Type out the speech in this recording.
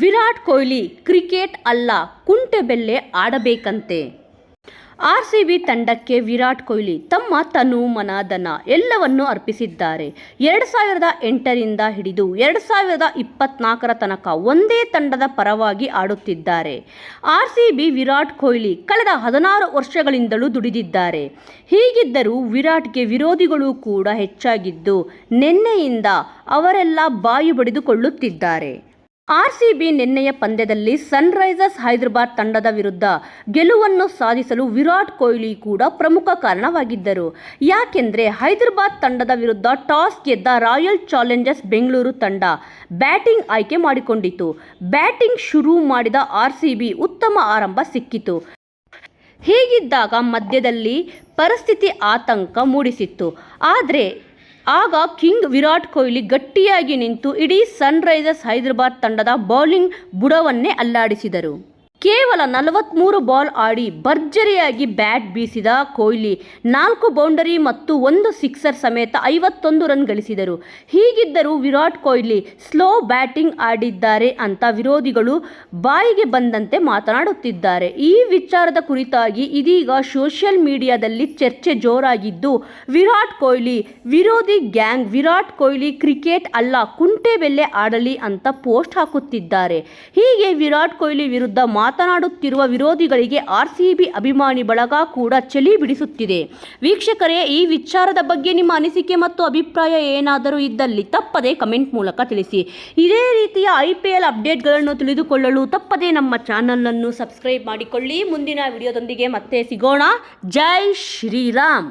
Virat Kohli cricket ಅಲ್ಲ ಕುಂಟೆಬೆಲ್ಲೆ ಆಡಬೇಕಂತೆ. ಆರ್ ಸಿ ಬಿ ತಂಡಕ್ಕೆ ವಿರಾಟ್ ಕೊಹ್ಲಿ ತಮ್ಮ ತನು ಮನ ಧನ ಎಲ್ಲವನ್ನು ಅರ್ಪಿಸಿದ್ದಾರೆ. ಎರಡು ಸಾವಿರದ ಎಂಟರಿಂದ ಹಿಡಿದು ಎರಡು ಸಾವಿರದ ಇಪ್ಪತ್ನಾಲ್ಕರ ತನಕ ಒಂದೇ ತಂಡದ ಪರವಾಗಿ ಆಡುತ್ತಿದ್ದಾರೆ. R C B Virat Kohli ಕಳೆದ ಹದಿನಾರು ವರ್ಷಗಳಿಂದಲೂ ದುಡಿದಿದ್ದಾರೆ. ಹೀಗಿದ್ದರೂ ವಿರಾಟ್ಗೆ ವಿರೋಧಿಗಳು ಕೂಡ ಹೆಚ್ಚಾಗಿದ್ದು, ನಿನ್ನೆಯಿಂದ ಅವರೆಲ್ಲ ಬಾಯಿ ಬಡಿದುಕೊಳ್ಳುತ್ತಿದ್ದಾರೆ. ಆರ್ ಸಿ ಬಿ ನಿನ್ನೆಯ ಪಂದ್ಯದಲ್ಲಿ ಸನ್ರೈಸರ್ಸ್ ಹೈದರಾಬಾದ್ ತಂಡದ ವಿರುದ್ಧ ಗೆಲುವನ್ನು ಸಾಧಿಸಲು ವಿರಾಟ್ ಕೊಹ್ಲಿ ಕೂಡ ಪ್ರಮುಖ ಕಾರಣವಾಗಿದ್ದರು. ಯಾಕೆಂದರೆ ಹೈದರಾಬಾದ್ ತಂಡದ ವಿರುದ್ಧ ಟಾಸ್ ಗೆದ್ದ ರಾಯಲ್ ಚಾಲೆಂಜರ್ಸ್ ಬೆಂಗಳೂರು ತಂಡ ಬ್ಯಾಟಿಂಗ್ ಆಯ್ಕೆ ಮಾಡಿಕೊಂಡಿತು. ಬ್ಯಾಟಿಂಗ್ ಶುರು ಮಾಡಿದ ಆರ್ಸಿಬಿ ಉತ್ತಮ ಆರಂಭ ಸಿಕ್ಕಿತು. ಹೀಗಿದ್ದಾಗ ಮಧ್ಯದಲ್ಲಿ ಪರಿಸ್ಥಿತಿ ಆತಂಕ ಮೂಡಿಸಿತ್ತು. ಆದರೆ ಆಗ ಕಿಂಗ್ ವಿರಾಟ್ ಕೊಹ್ಲಿ ಗಟ್ಟಿಯಾಗಿ ನಿಂತು ಇಡೀ ಸನ್ರೈಸರ್ಸ್ ಹೈದರಾಬಾದ್ ತಂಡದ ಬೌಲಿಂಗ್ ಬುಡವನ್ನೇ ಅಲ್ಲಾಡಿಸಿದರು. ಕೇವಲ ನಲವತ್ತ್ಮೂರು ಬಾಲ್ ಆಡಿ ಭರ್ಜರಿಯಾಗಿ ಬ್ಯಾಟ್ ಬೀಸಿದ ಕೊಹ್ಲಿ, ನಾಲ್ಕು ಬೌಂಡರಿ ಮತ್ತು ಒಂದು ಸಿಕ್ಸರ್ ಸಮೇತ ಐವತ್ತೊಂದು ರನ್ ಗಳಿಸಿದರು. ಹೀಗಿದ್ದರೂ ವಿರಾಟ್ ಕೊಹ್ಲಿ ಸ್ಲೋ ಬ್ಯಾಟಿಂಗ್ ಆಡಿದ್ದಾರೆ ಅಂತ ವಿರೋಧಿಗಳು ಬಾಯಿಗೆ ಬಂದಂತೆ ಮಾತನಾಡುತ್ತಿದ್ದಾರೆ. ಈ ವಿಚಾರದ ಕುರಿತಾಗಿ ಇದೀಗ ಸೋಷಿಯಲ್ ಮೀಡಿಯಾದಲ್ಲಿ ಚರ್ಚೆ ಜೋರಾಗಿದ್ದು, ವಿರಾಟ್ ಕೊಹ್ಲಿ ವಿರೋಧಿ ಗ್ಯಾಂಗ್, ವಿರಾಟ್ ಕೊಹ್ಲಿ ಕ್ರಿಕೆಟ್ ಅಲ್ಲ ಕುಂಟೆ ಕುಂಟೆಬೆಲ್ಲೆ ಆಡಲಿ ಅಂತ ಪೋಸ್ಟ್ ಹಾಕುತ್ತಿದ್ದಾರೆ. ಹೀಗೆ ವಿರಾಟ್ ಕೊಹ್ಲಿ ವಿರುದ್ಧ ಮಾತನಾಡುತ್ತಿರುವ ವಿರೋಧಿಗಳಿಗೆ ಆರ್ಸಿಬಿ ಅಭಿಮಾನಿ ಬಳಗ ಕೂಡ ಚಳಿ ಬಿಡಿಸುತ್ತಿದೆ. ವೀಕ್ಷಕರೇ, ಈ ವಿಚಾರದ ಬಗ್ಗೆ ನಿಮ್ಮ ಅನಿಸಿಕೆ ಮತ್ತು ಅಭಿಪ್ರಾಯ ಏನಾದರೂ ಇದ್ದಲ್ಲಿ ತಪ್ಪದೆ ಕಮೆಂಟ್ ಮೂಲಕ ತಿಳಿಸಿ. ಇದೇ ರೀತಿಯ ಐ ಪಿ ಎಲ್ ಅಪ್ಡೇಟ್ಗಳನ್ನು ತಿಳಿದುಕೊಳ್ಳಲು ತಪ್ಪದೇ ನಮ್ಮ ಚಾನಲನ್ನು ಸಬ್ಸ್ಕ್ರೈಬ್ ಮಾಡಿಕೊಳ್ಳಿ. ಮುಂದಿನ ವಿಡಿಯೋದೊಂದಿಗೆ ಮತ್ತೆ ಸಿಗೋಣ. ಜೈ ಶ್ರೀರಾಮ್!